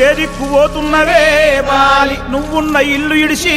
ఏ Bali నువ్వున్న ఇల్లు ఇడిసి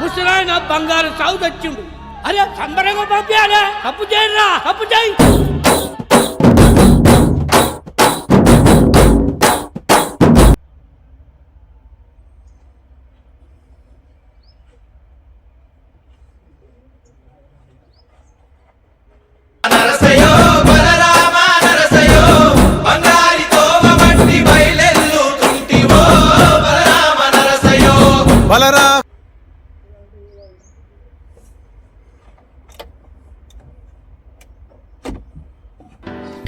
ముసలాయన బంగారు సాగు తెచ్చిండు. అరే సంబరంగా పంపించాలే తప్పు చేయరా తప్పు చేయి.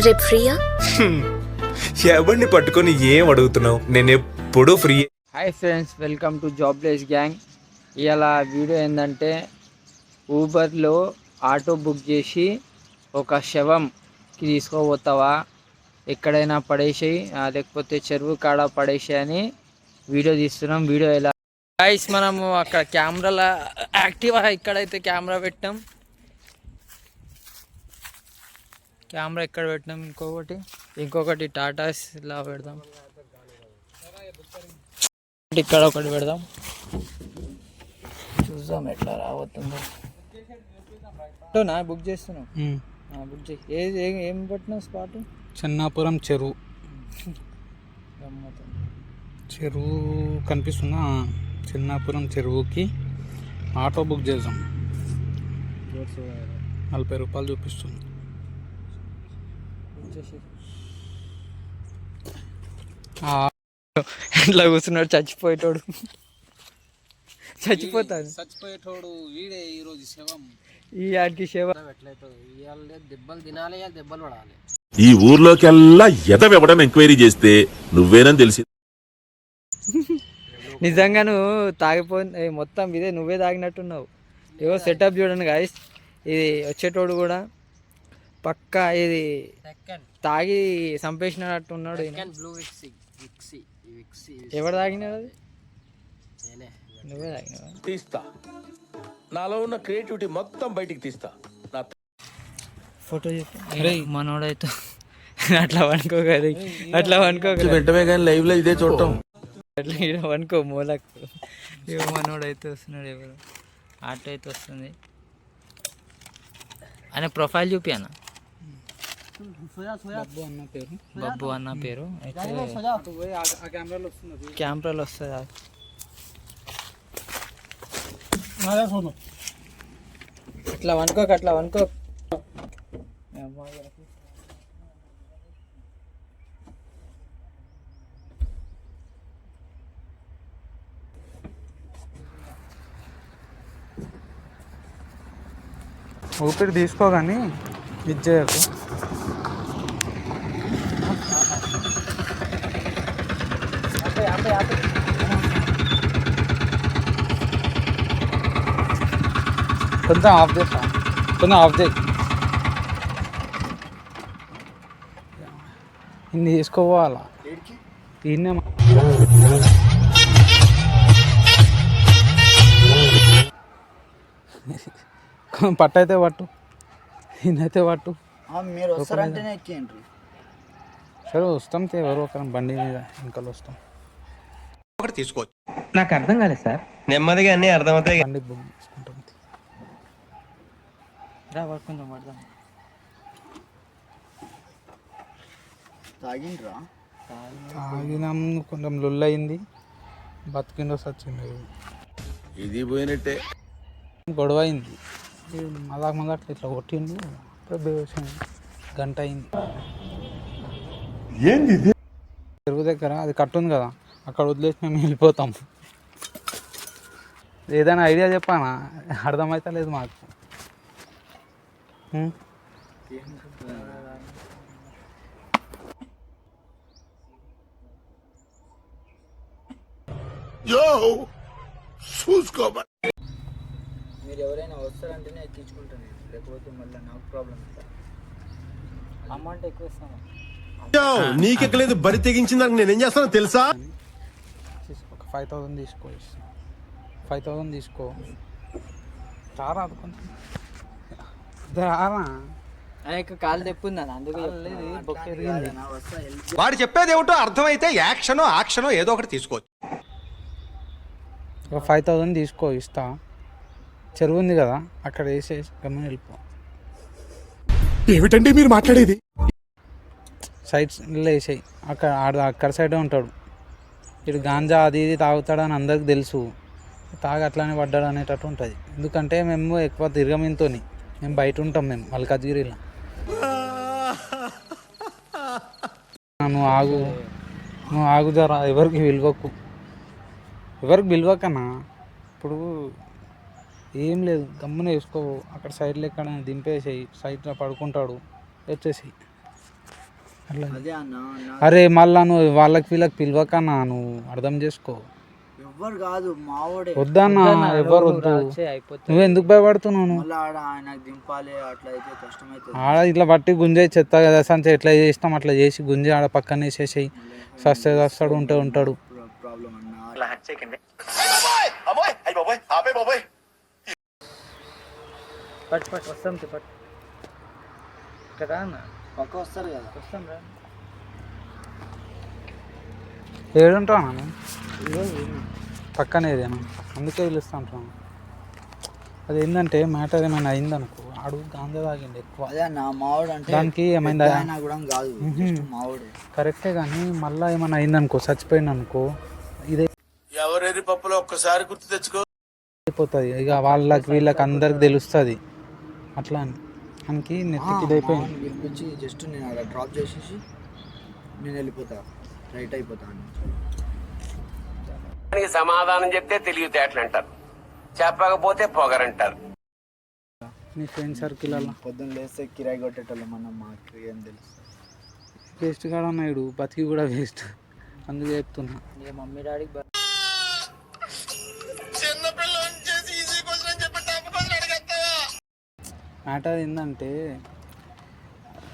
రేపు ఫ్రీయా? ఎవరిని పట్టుకొని ఏం అడుగుతున్నావు? నేను ఎప్పుడూ free. Hi friends welcome to jobless gang ఇవాళ వీడియో ఏంటంటే ఊబర్లో ఆటో బుక్ చేసి ఒక శవంకి తీసుకోపోతావా? ఎక్కడైనా పడేసేయి లేకపోతే చెరువు కాడ పడేసేయి అని వీడియో తీస్తున్నాం. వీడియో ఎలా? గైస్ మనము అక్కడ కెమెరాల యాక్టివ్ ఇక్కడైతే కెమెరా పెట్టాం. కెమెరా ఎక్కడ పెట్టినాం? ఇంకొకటి. ఇంకొకటి టాటాస్ ఇలా పెడదాం. ఇక్కడ ఒకటి పెడదాం. చూద్దాం ఎట్లా ఇటో నా బుక్ చేస్తున్నావు? బుక్ చేయి. ఏ ఏ- పెట్టినావు స్పాట్? చెన్నాపురం చెరువు. చెరువు కనిపిస్తుందా? ఆ, చెన్నాపురం చెరువుకి ఆటో బుక్ చేద్దాం. నలభై రూపాయలు చూపిస్తుంది. చేసి ఇట్లా కూర్చున్నాడు చచ్చిపోయేటోడు. చచ్చిపోతాడు. చచ్చిపోయేటోడు వీడే ఈరోజు శవం. ఈ ఆడికి సేవ ఈ ఊర్లోకెల్లా ఎదవెవడం ఎంక్వైరీ చేస్తే నువ్వేనని తెలిసి నిజంగా నువ్వు తాగిపో మొత్తం ఇదే నువ్వే తాగినట్టున్నావు. ఏవో సెటప్ చూడండి గాయస్ ఇది వచ్చేటోడు కూడా. పక్కా ఇది తాగి చంపేసినట్టు ఉన్నాడు. ఎవడు తాగినాడు అది? నువ్వే తాగినావా? తీస్తా. నాలో ఉన్న క్రియేటివిటీ మొత్తం బయటికి తీస్తా. నా ఫోటో చెప్పి మనోడైతే అట్లా అనుకోగలి అట్లా అనుకోగలి వెంటనే కానీ లైవ్లో ఇదే చూడటం. అట్లా ఈడ అనుకో మూలకు. ఇక మనోడైతే వస్తున్నాడు ఎవరు. ఆటో అయితే వస్తుంది. ఆయన ప్రొఫైల్ చూపి అన్న బాబు అన్న పేరు? బబ్బు అన్న పేరు. అయితే ఆ కెమెరాలో వస్తుంది కెమెరాలో వస్తుందా అట్లా వనుకోక అట్లా వనుకో ఊపిరి తీసుకోగాని ఇది చేయకు. కొంచెం ఆఫ్ చేస్తా కొంచెం ఆఫ్ చేయి ఇన్ని తీసుకోవాలా మా- పట్టు అయితే పట్టు ఈయనైతే పట్టు మీరు వస్తారంటేనే ఎక్కేయండి. సరే వస్తాం ఎవరో ఒకరం బండి మీద ఇంకలు వస్తాం. ఒకటి తీసుకోవచ్చు. నాకు అర్థం కాలేదు సార్. నెమ్మదిగా అన్ని అర్థమవుతాయి. బండి బుక్ చేసుకుంటాం. రా పడుకుందాం పడదాం తాగిండ్రా? తాగినాం కొంచెం లొల్లు అయింది బతికిండో సచ్చింది ఇది పోయినట్టే. గొడవ అయింది మదాక మదాక ఇట్లా కొట్టిండు. గంట అయింది చెరువు దగ్గర అది కట్టుంది కదా అక్కడ వదిలేసి మేము వెళ్ళిపోతాం. ఏదైనా ఐడియా చెప్పానా? అర్థమైతే లేదు మాకు. ఉం? మీరు ఎవరైనా వస్తారంటేనే ఎక్కించుకుంటాను. లేకపోతే మళ్ళీ నాకు ప్రాబ్లం అమౌంట్ ఎక్కువ ఇస్తాను నీకెక్కలేదు? బరి తెగించిన దానికి నేనేం చేస్తానో తెలుసా? ఒక ఫైవ్ థౌసండ్ తీసుకో ఫైవ్ థౌసండ్ తీసుకో. రారా అది వాడు చెప్పేది ఏమిటో అర్థమైతే యాక్షనో యాక్షనో ఏదో ఒకటి తీసుకోవచ్చు. ఒక ఫైవ్ థౌజండ్ తీసుకో ఇస్తా. చెరువు ఉంది కదా అక్కడ వేసేసి గమ్మున వెళ్ళిపో. ఏమిటండి మీరు మాట్లాడేది? సైడ్స్ వేసేయి. అక్కడ ఆడు అక్కడ సైడే ఉంటాడు. ఇటు గాంజా అది ఇది తాగుతాడని అందరికి తెలుసు. తాగి అట్లానే పడ్డాడు అనేటట్టు ఉంటుంది. ఎందుకంటే మేము ఎక్కువ తిరగమింతో మేము బయట ఉంటాం మేము మల్కాజ్గిరిలో. నువ్వు ఆగు నువ్వు ఆగు జరా ఎవరికి విలువకు ఎవరికి విలువకన్నా ఇప్పుడు ఏం లేదు గమ్మున వేసుకో అక్కడ సైడ్లో ఎక్కడ దింపేసేయి సైడ్లో పడుకుంటాడు వచ్చేసి అట్లా. అరే మళ్ళా నువ్వు వాళ్ళకి వీళ్ళకి పిలవకన్నా నువ్వు? అర్థం చేసుకో. ఎవ్వరు కాదు మావోడే. వద్దన్నా ఎవరు వద్దు? నువ్వు ఎందుకు భయపడుతున్నావు? మళ్ళీ ఆడ ఆయనకు దింపాలి అట్లా అయితే కష్టమవుతుంది ఆడ ఇట్లా పట్టి గుంజే చెత్త కదా సంచ ఎట్లా చేస్తాం అట్లా చేసి గుంజి ఆడ పక్కన వేసేసేయి. సస్తే వస్తాడు ఉంటే ఉంటాడు. ప్రాబ్లం వస్తాం అన్న? పక్క వస్తారు కదా. వస్తాం రా. ఏడుంటావు నేను పక్కనే ఏదేనా అందుకే పిలుస్తా అంటున్నాను అది ఏంటంటే మ్యాటర్ ఏమైనా అయిందనుకో ఆడు గాంధీ తాగిండు ఎక్కువ. అదే అన్న మావాడు అంటే దానికి ఏమైందా? ఆయన కూడా కాదు మావాడు కరెక్టే కానీ మళ్ళీ ఏమైనా అయిందనుకో చచ్చిపోయింది అనుకో ఇదే ఎవరెరి పప్పులో ఒక్కసారి గుర్తు తెచ్చుకో. అయిపోతుంది. ఇక వాళ్ళకి వీళ్ళకి అందరికి తెలుస్తుంది. అట్లా అని. మనకి నెత్తికి ఇదైపోయింది మావాడిని పిలిపించి జస్ట్ నేను అలా డ్రాప్ చేసేసి నేను వెళ్ళిపోతా. రైట్ అయిపోతా అని సమాధానం చెప్తే తెలివితేటలు అంటారు. చెప్పకపోతే పొగరంటారు. నీ ఫ్రెండ్ సర్కిల్ అలా. పొద్దున్న లేస్తే కిరాయి కొట్టేటోళ్ళం మనం మాకు ఏం తెలుసు. వేస్ట్ కాడ ఉన్నాడు బతికి కూడా వేస్ట్ అందుకే చెప్తున్నా. ఇక మమ్మీ డాడీకి బ- మ్యాటర్ ఏంటంటే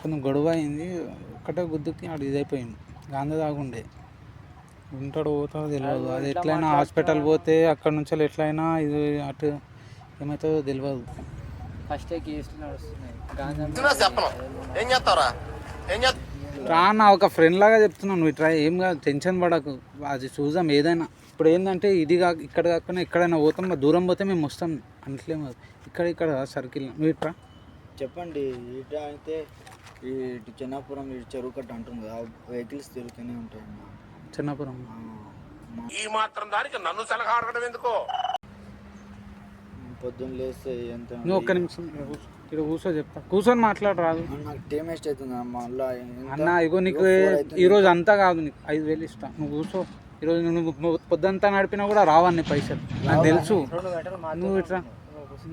కొంచెం గొడవ అయింది ఒక్కటే గుద్దుకి ఆడు ఇదైపోయింది గాంధీ తాగుండే. ఉంటాడు పోతాడో తెలియదు అది ఎట్లయినా హాస్పిటల్ పోతే అక్కడ నుంచి ఎట్లయినా ఇది అటు ఏమవుతుందో తెలియదు ఫస్ట్ రా నా ఒక ఫ్రెండ్ లాగా చెప్తున్నాను నువ్వు ట్రై ఏం కాదు టెన్షన్ పడకు. అది చూద్దాం ఏదైనా. ఇప్పుడు ఏంటంటే ఇది కాక ఇక్కడ కాకుండా ఎక్కడైనా పోతాం దూరం పోతే మేము వస్తాం. అంటలేం కాదు. ఇక్కడ ఇక్కడ సర్కిల్ నువ్వు ఇట్రా. చెప్పండి ఇటు అయితే ఈ ఇటు చెన్నాపురం ఇటు చెరువు కట్ట అంటుంది కదా వెహికల్స్ తిరుగుతూనే ఉంటాయి. చిన్నపురం. ఈ మాత్రం దానికి నన్ను సలహా అడగడం ఎందుకో? పొద్దున్న లేస్తే ఎంత నువ్వు ఒక్క నిమిషం ఇక్కడ కూర్చో. చెప్తా. కూర్చొని మాట్లాడు రాదు అన్న, నాకు టైం వేస్ట్ అవుతుంది అన్న మళ్ళా? అన్న ఇగో నీకు. ఈరోజు అంతా కాదు నీకు ఐదు వేలు ఇస్తా. నువ్వు కూర్చో. ఈరోజు నువ్వు నువ్వు పొద్దంతా నడిపినా కూడా రావన్నీ పైసలు. నాకు తెలుసు. నువ్వు ఇట్రా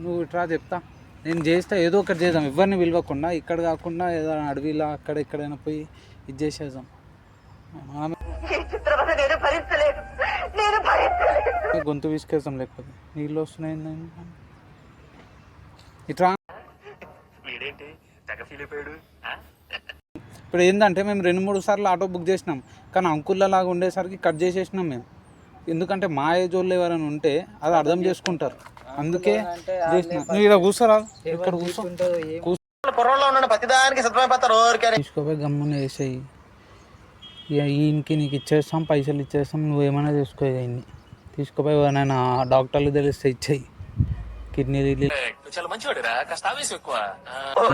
నువ్వు ఇట్రా చెప్తా. నేను చేస్తా ఏదో ఒకటి చేద్దాం. ఎవరిని పిలవకుండా ఇక్కడ కాకుండా ఏదో అడవిలో అక్కడ ఎక్కడైనా పోయి ఇది చేసేద్దాం. మనమే గొంతు విసుకేద్దాం లేకపోతే? నీళ్ళు వస్తున్నాయి? ఇట్రా. ఇప్పుడు ఏంటంటే మేము రెండు మూడు సార్లు ఆటో బుక్ చేసినాం. కానీ అంకుల్ల లాగా ఉండేసరికి కట్ చేసేసినాం మేము. ఎందుకంటే మా ఏజ్ వాళ్ళు ఎవరైనా ఉంటే అది అర్థం చేసుకుంటారు. అందుకే చేసిన. నువ్వు ఇక్కడ కూర్చోరా? ఇక్కడ కూర్చో. ఉన్న ప్రతిదానికి గమ్మున వేసేయి. ఇక ఈయనకి నీకు ఇచ్చేస్తాం పైసలు ఇచ్చేస్తాం నువ్వు ఏమైనా చేసుకో ఇన్ని తీసుకోపోయి ఎవరైనా డాక్టర్లు తెలిస్తే ఇచ్చేయి. కిడ్నీ రిలీజ్ చాలా మంచివాడురా కాస్త ఆవేశం ఎక్కువ.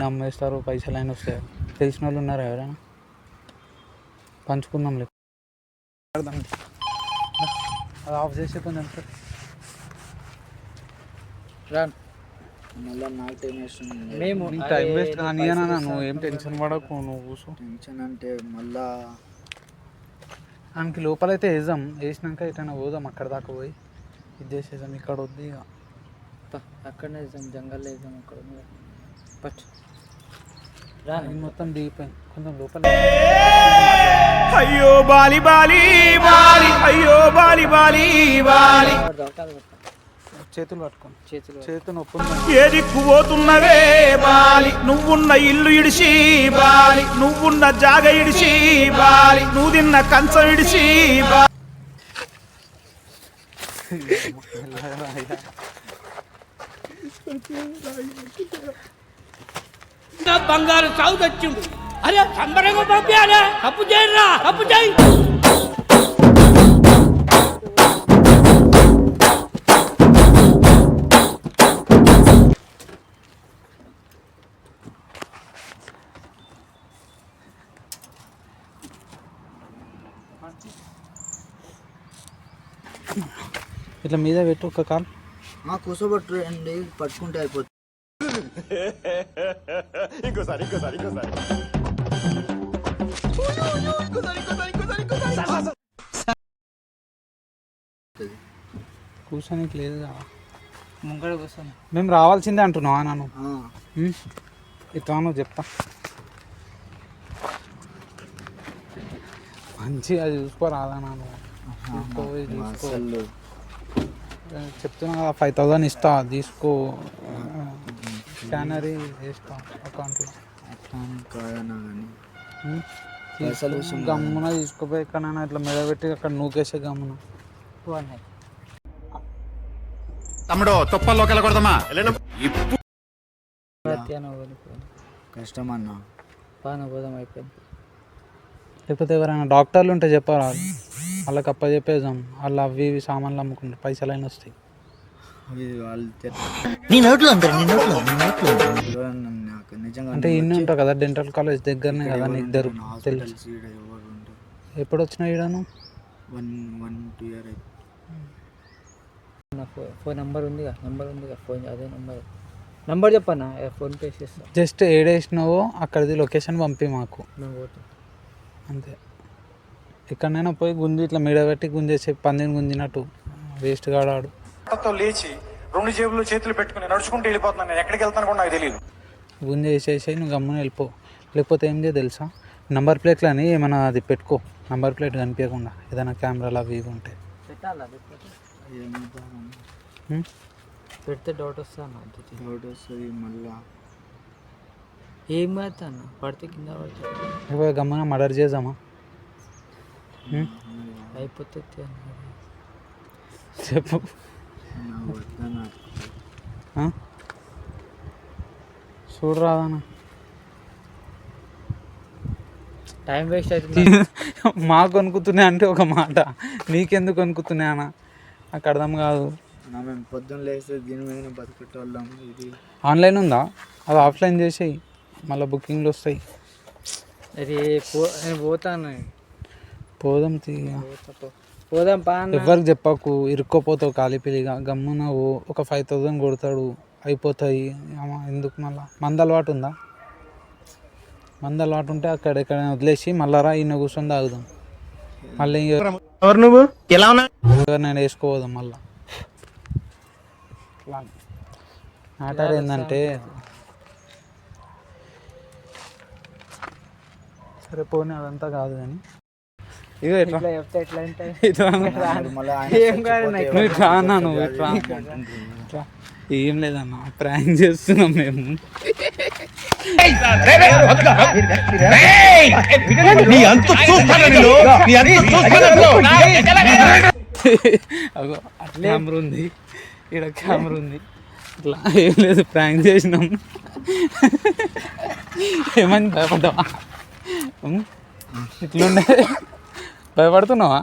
నమ్మేస్తారు పైసలు అయినా వస్తాయి. తెలిసిన వాళ్ళు ఉన్నారా ఎవరైనా? పంచుకుందాం లే. అది ఆఫ్ చేసే కొంచెం సార్ మళ్ళా నాకు టైం వేస్ట్. మేము టైం వేస్ట్ కానీ నువ్వు ఏం టెన్షన్ పడకు నువ్వు కూర్చో టెన్షన్ అంటే మళ్ళా ఆయనకి లోపలైతే వేద్దాం వేసినాక ఎటైనా పోదాం అక్కడ దాకా పోయి. ఇది చేసేద్దాం ఇక్కడ వద్దు ఇక అక్కడనే వేసాం జంగల్లో వేసాం అక్కడ ఉంది. పట్టు. ఇది మొత్తం దిగిపోయింది కొంచెం లోపల. అయ్యో బాలి బాలి బాలి. అయ్యో బాలి బాలి బాలి. చేతులు పట్టుకోండి. చేతులు చేతి నొప్పి ఉంది. ఏ దిక్కు పోతున్నవే బాలి నువ్వున్న ఇల్లు ఇడిచి బాలి నువ్వున్న జాగ ఇడిచి బాలి నువ్వు తిన్న కంచం ఇడిచి బాలి. నా బంగారు సాగు తెచ్చిండు. అరే సంబరంగా పంపించాలి. తప్పు చేయరా? తప్పు చేయి. ఇట్లా మీద పెట్టు ఒక కాల్. మా కూసోబట్టు అండి పట్టుకుంటే అయిపోతుంది కూర్చోనికి లేదు ముంగడ కూర్చొని. మేము రావాల్సిందే అంటున్నావా నన్ను? ఆ, ఇట్లా నువ్వు చెప్తా. మంచిగా చూసుకోరాదా నాను చూసుకో చూసుకో. చెప్తున్నా కదా ఫైవ్ థౌసండ్ ఇస్తా తీసుకో. స్కానరీ వేస్తా అకౌంట్లో కాదన్నా కానీ గమ్మున తీసుకుపోయి ఎక్కడైనా ఇట్లా మెడబెట్టి అక్కడ నూకేసే గమ్మున. తమ్ముడు తుప్పల్లోకి వెళ్ళకూడదమ్మా కష్టం అన్న పోదాం అయిపోయింది. లేకపోతే ఎవరైనా డాక్టర్లు ఉంటే చెప్పరా వాళ్ళకి అప్ప చెప్పేద్దాం వాళ్ళు అవి ఇవి సామాన్లు అమ్ముకుంటారు. పైసలు అయినా వస్తాయి. ఇది వాళ్ళు తె- ఎవరన్నా నాకు నిజంగా అంటే ఇన్ని ఉంటావు కదా డెంటల్ కాలేజ్ దగ్గరనే కదా నీకు దొరుకు తెలుసు. ఎప్పుడు వచ్చినా ఈడను? వన్ వన్ టూ ఇయర్ అయితే నా ఫోన్ ఫోన్ నెంబర్ ఉందిగా నెంబర్ ఉందిగా ఫోన్ అదే నెంబర్. నెంబర్ చెప్పన్నా ఏ, ఫోన్ పే చేస్తా. జస్ట్ ఏడేసినావో అక్కడిది లొకేషన్ పంపి మాకు. అంతే. ఎక్కడైనా పోయి గుంజి ఇట్లా మీద పెట్టి గుంజేసి పందిని గుంజినట్టు. వేస్ట్ గాడాడు. లేచి రెండు జేబులు చేతులు పెట్టుకుని నడుచుకుంటూ వెళ్ళిపోతున్నాను నేను. ఎక్కడికి వెళ్తాను కూడా నాకు తెలియదు గుంజ వేసేసి నువ్వు గమ్మున వెళ్ళిపో. లేకపోతే ఏం చేయ తెలుసా? నంబర్ ప్లేట్లు అని ఏమైనా అది పెట్టుకో. నంబర్ ప్లేట్ కనిపించకుండా ఏదైనా కెమెరాలు అవి ఇవి ఉంటే. పెట్టాలా? పెట్టాలా? ఏమవుతామని హ్మ్? పెడితే డౌట్ వస్తా అన్న అంతే. డౌట్ వస్తుంది మళ్ళా. ఏం పడితే కింద పడితే లేకపోతే గమ్మున మర్డర్ చేద్దామా? అయిపోతుంది అన్న. చెప్పు? చూడరాదనా టైం వేస్ట్ అవుతుంది? మాకు అనుకుతున్నాయి అంటే ఒక మాట. నీకెందుకు అనుకుతున్నాయి అన్న? నాకు అర్థం కాదు. నా మేము పొద్దున్న లేస్తే దీని మీద బతికెట్టోళ్ళం ఇది. ఆన్లైన్ ఉందా? అది ఆఫ్లైన్ చేసేయి. మళ్ళీ బుకింగ్లు వస్తాయి. అది పో నేను పోతాను. పోదాం తీయ. పోదాం పా అన్న. ఎవరికి చెప్పకు ఇరుక్కోపోతావు కాలిపిలిగా గమ్మున ఓ ఒక ఫైవ్ థౌజండ్ కొడతాడు. అయిపోతాయి. అమ్మ, ఎందుకు మళ్ళా? మంద అలవాటు ఉందా? మంద అలవాటు ఉంటే అక్కడ ఎక్కడ వదిలేసి మళ్ళా రా ఈయన కూర్చొని తాగుదాం. మళ్ళీ ఎవరు నువ్వు? ఎలా ఉన్నా నేను వేసుకోపోదాం మళ్ళా. మ్యాటర్ ఏంటంటే సరే పోనీ అదంతా కాదు కానీ. చెప్తే ఎట్లా నాకు. నువ్వు ఇట్లా అన్నా నువ్వు ఇట్లా ఇట్లా. ఏం లేదన్నా ప్రాంక్ చేస్తున్నాం మేము కెమెరా ఉంది ఇక్కడ కెమెరా ఉంది ఇట్లా ఏం లేదు ప్రాంక్ చేసినాం ఏమని భయపడ్డావా ఇట్లుండే భయపడుతున్నావా?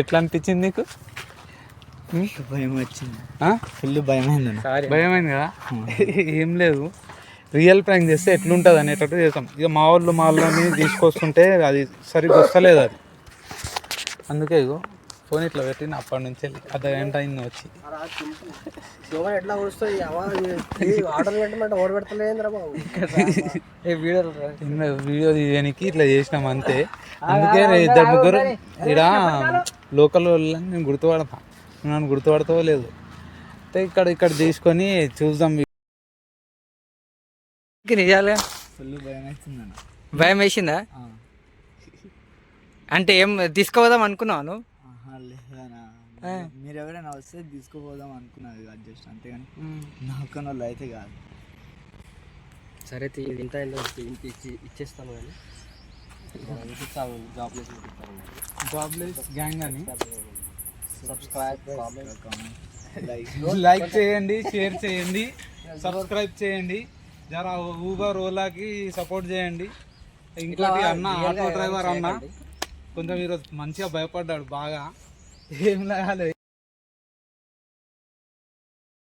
ఎట్లా అనిపించింది నీకు? భయం వచ్చింది? ఫుల్ భయం అయింది సారీ. భయమైంది కదా? ఏం లేదు. రియల్ ప్రాంక్ చేస్తే ఎట్లుంటుంది అనేటట్టు చేస్తాం. ఇక మా వాళ్ళు మా వాళ్ళని తీసుకొస్తుంటే అది సరిగ్గా వస్తలేదు అది. అందుకే ఇగో ఫోన్ ఇట్లా పెట్టిన అప్పటి నుంచి వెళ్ళి అర్ధ గంట అయింది వచ్చి. ఎట్లా వస్తుంది ఆర్డర్ పెట్టమంటే ఓడి పెడతలేదురా బాబు. ఏ వీడియోలు రా. ఏం లేదు, వీడియో తీయడానికి ఇట్లా చేసినాం అంతే. అందుకే ఇద్దరు ముగ్గురు ఇక్కడ లోకల్ వాళ్ళని నేను గుర్తుపడతా. నన్ను గుర్తుపడతావో లేదు అయితే ఇక్కడ ఇక్కడ తీసుకొని చూద్దాం. నిజాలుగా ఫుల్ భయం అన్న. భయం వేసిందా? అంటే ఏం తీసుకోదాం అనుకున్నావు నువ్వు? ఆహా, లేదన్నా. మీరు ఎవరైనా వస్తే తీసుకుపోదాం అనుకున్నది కాదు జస్ట్ అంతేగాని నాకు వాళ్ళు అయితే కాదు. సరే తీ- ఇంత ఇచ్చి ఇచ్చేస్తాను కానీ. జాబ్లెస్ గ్యాంగ్ అని? సబ్స్క్రైబ్ కామెంట్ లైక్ చేయండి షేర్ చేయండి సబ్స్క్రైబ్ చేయండి. జర ఊబర్ ఓలాకి సపోర్ట్ చేయండి. ఇంకోటి అన్న ఆటో డ్రైవర్ అన్న కొంచెం ఈరోజు మంచిగా భయపడ్డాడు బాగా. ఏం లాగాలి